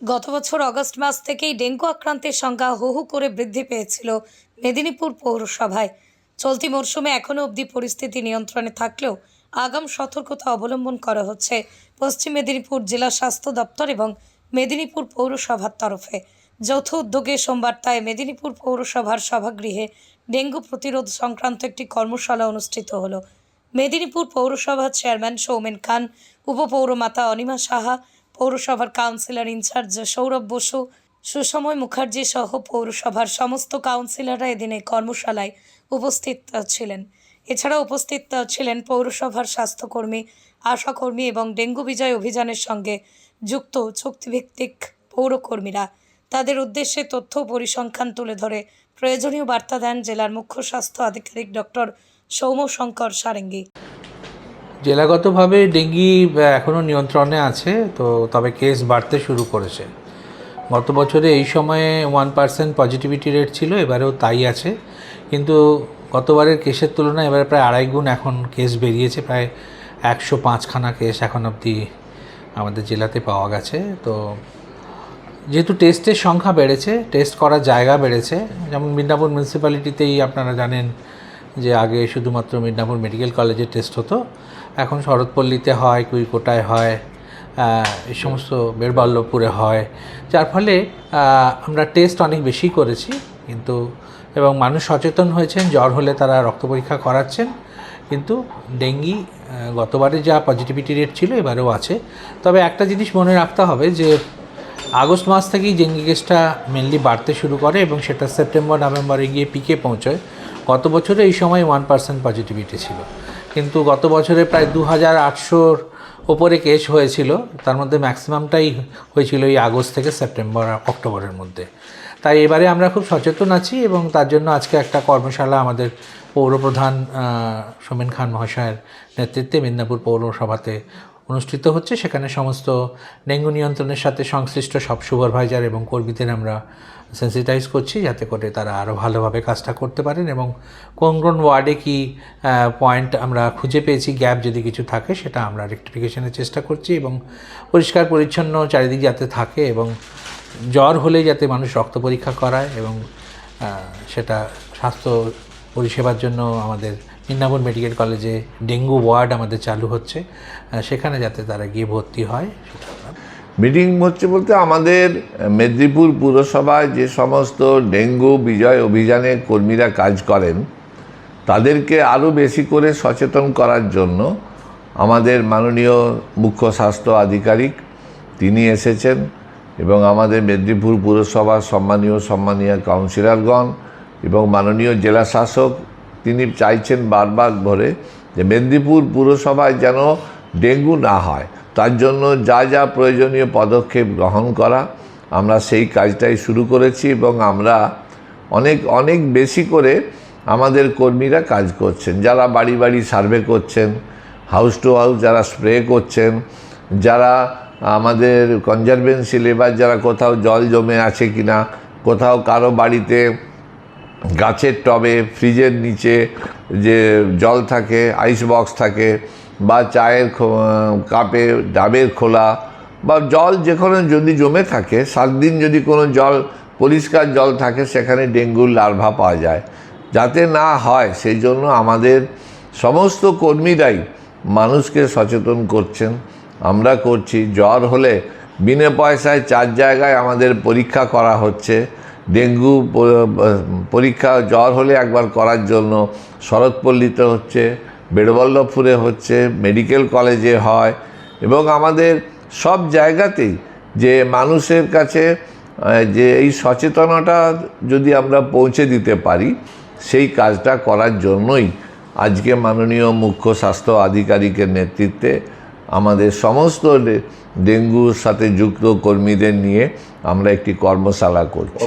গত বছর অগস্ট মাস থেকেই ডেঙ্গু আক্রান্তের সংখ্যা হু হু করে বৃদ্ধি পেয়েছিল মেদিনীপুর পৌরসভায়। চলতি মরশুমে এখনও অবধি পরিস্থিতি নিয়ন্ত্রণে থাকলেও আগাম সতর্কতা অবলম্বন করা হচ্ছে পশ্চিম মেদিনীপুর জেলা স্বাস্থ্য দপ্তর এবং মেদিনীপুর পৌরসভার তরফে। যৌথ উদ্যোগে সোমবার তাই মেদিনীপুর পৌরসভার সভাগৃহে ডেঙ্গু প্রতিরোধ সংক্রান্ত একটি কর্মশালা অনুষ্ঠিত হলো। মেদিনীপুর পৌরসভার চেয়ারম্যান সৌমেন খান, উপপৌরমাতা অনিমা সাহা পৌরসভার কাউন্সিলর ইনচার্জ সৌরভ বসু, সুসময় মুখার্জি সহ পৌরসভার সমস্ত কাউন্সিলররা এদিন কর্মশালায় উপস্থিত ছিলেন। এছাড়া উপস্থিত ছিলেন পৌরসভার স্বাস্থ্যকর্মী, আশাকর্মী এবং ডেঙ্গু বিজয় অভিযানের সঙ্গে যুক্ত চুক্তিভিত্তিক পৌরকর্মীরা। তাদের উদ্দেশ্যে তথ্য পরিসংখ্যান তুলে ধরে প্রয়োজনীয় বার্তা দেন জেলার মুখ্য স্বাস্থ্য আধিকারিক ডক্টর সৌম্যশঙ্কর সারেঙ্গী। জেলাগতভাবে ডেঙ্গি এখনও নিয়ন্ত্রণে আছে, তো তবে কেস বাড়তে শুরু করেছে। গত বছরে এই সময়ে ওয়ান পার্সেন্ট পজিটিভিটি রেট ছিল, এবারেও তাই আছে। কিন্তু গতবারের কেসের তুলনায় এবারে প্রায় আড়াই গুণ এখন কেস বেরিয়েছে, প্রায় একশো পাঁচখানা কেস এখন অবধি আমাদের জেলাতে পাওয়া গেছে। তো যেহেতু টেস্টের সংখ্যা বেড়েছে, টেস্ট করার জায়গা বেড়েছে, যেমন মিদনাপুর মিউনিসিপ্যালিটিতেই আপনারা জানেন যে আগে শুধুমাত্র মিদনাপুর মেডিকেল কলেজে টেস্ট হতো। এখন শরৎপল্লীতে হয় কুইকোটায় হয় এই সমস্ত বীরবল্লভপুরে হয়। যার ফলে আমরা টেস্ট অনেক বেশি করেছি, কিন্তু এবং মানুষ সচেতন হয়েছেন, জ্বর হলে তারা রক্ত পরীক্ষা করাচ্ছেন, কিন্তু ডেঙ্গি গতবারে যা পজিটিভিটি রেট ছিল এবারেও আছে। তবে একটা জিনিস মনে রাখতে হবে যে, আগস্ট মাস থেকেই ডেঙ্গি কেসটা মেনলি বাড়তে শুরু করে এবং সেটা সেপ্টেম্বর, নভেম্বরে গিয়ে পিকে পৌঁছয়। গত বছরে এই সময় ওয়ান পার্সেন্ট পজিটিভিটি ছিল। কিন্তু গত বছরে প্রায় দু হাজার আটশোর ওপরে কেস হয়েছিল। তার মধ্যে ম্যাক্সিমামটাই হয়েছিল এই আগস্ট থেকে সেপ্টেম্বর, অক্টোবরের মধ্যে। তাই এবারে আমরা খুব সচেতন আছি এবং তার জন্য আজকে একটা কর্মশালা আমাদের পৌরপ্রধান সোমেন খান মহাশয়ের নেতৃত্বে মেদিনীপুর পৌরসভাতে অনুষ্ঠিত হচ্ছে। সেখানে সমস্ত ডেঙ্গু নিয়ন্ত্রণের সাথে সংশ্লিষ্ট সব সুপারভাইজার এবং কর্মীদের আমরা সেন্সিটাইজ করছি যাতে করে তারা আরও ভালোভাবে কাজটা করতে পারেন এবং কোন কোন ওয়ার্ডে কি পয়েন্ট আমরা খুঁজে পেয়েছি গ্যাপ যদি কিছু থাকে সেটা আমরা রেক্টিফিকেশনের চেষ্টা করছি এবং পরিষ্কার পরিচ্ছন্ন চারিদিক যাতে থাকে এবং জ্বর হলে যাতে মানুষ রক্ত পরীক্ষা করায় এবং সেটা স্বাস্থ্য পরিষেবার জন্য আমাদের মিদনাপুর মেডিকেল কলেজে ডেঙ্গু ওয়ার্ড আমাদের চালু হচ্ছে। সেখানে যাতে তারা গিয়ে ভর্তি হয় মিটিং হচ্ছে বলতে আমাদের মেদিনীপুর পুরসভায় যে সমস্ত ডেঙ্গু বিজয় অভিযানে কর্মীরা কাজ করেন, তাদেরকে আরও বেশি করে সচেতন করার জন্য আমাদের মাননীয় মুখ্য স্বাস্থ্য আধিকারিক তিনি এসেছেন এবং আমাদের মেদিনীপুর পুরসভার সম্মানীয় সম্মানীয় কাউন্সিলরগণ এবং মাননীয় জেলা শাসক তিনি চাইছেন বারবার ধরে যে মেদিনীপুর পুরসভায় যেন ডেঙ্গু না হয়। তার জন্য যা যা প্রয়োজনীয় পদক্ষেপ গ্রহণ করা, আমরা সেই কাজটাই শুরু করেছি এবং আমরা অনেক অনেক বেশি করে আমাদের কর্মীরা কাজ করছেন। যারা বাড়ি বাড়ি সার্ভে করছেন, হাউস টু হাউস যারা স্প্রে করছেন, যারা আমাদের কনজারভেন্সি লেবার যারা কোথাও জল জমে আছে কিনা, কোথাও কারও বাড়িতে গাছের টবে, ফ্রিজের নিচে যে জল থাকে আইস বক্স থাকে, বা চায়ের কাপে, ডাবের খোলা, বা জল যেখানে যদি জমে থাকে, সাত দিন যদি কোনো জল, পরিষ্কার জল থাকে, সেখানে ডেঙ্গুর লার্ভা পাওয়া যায়। যাতে না হয়, সেই জন্য আমাদের সমস্ত কর্মীরাই মানুষকে সচেতন করছেন। আমরা করছি, জ্বর হলে বিনা পয়সায় চার জায়গায় আমাদের পরীক্ষা করা হচ্ছে। ডেঙ্গু পরীক্ষা জ্বর হলে একবার করার জন্য শরৎপল্লীতে হচ্ছে, বেড়বল্লভপুরে হচ্ছে, মেডিকেল কলেজে হয় এবং আমাদের সব জায়গাতেই যে মানুষের কাছে যে এই সচেতনতা যদি আমরা পৌঁছে দিতে পারি, সেই কাজটা করার জন্যই আজকে মাননীয় মুখ্য স্বাস্থ্য আধিকারিকের নেতৃত্বে আমাদের সমস্ত ডেঙ্গুর সাথে যুক্ত কর্মীদের নিয়ে আমরা একটি কর্মশালা করছি।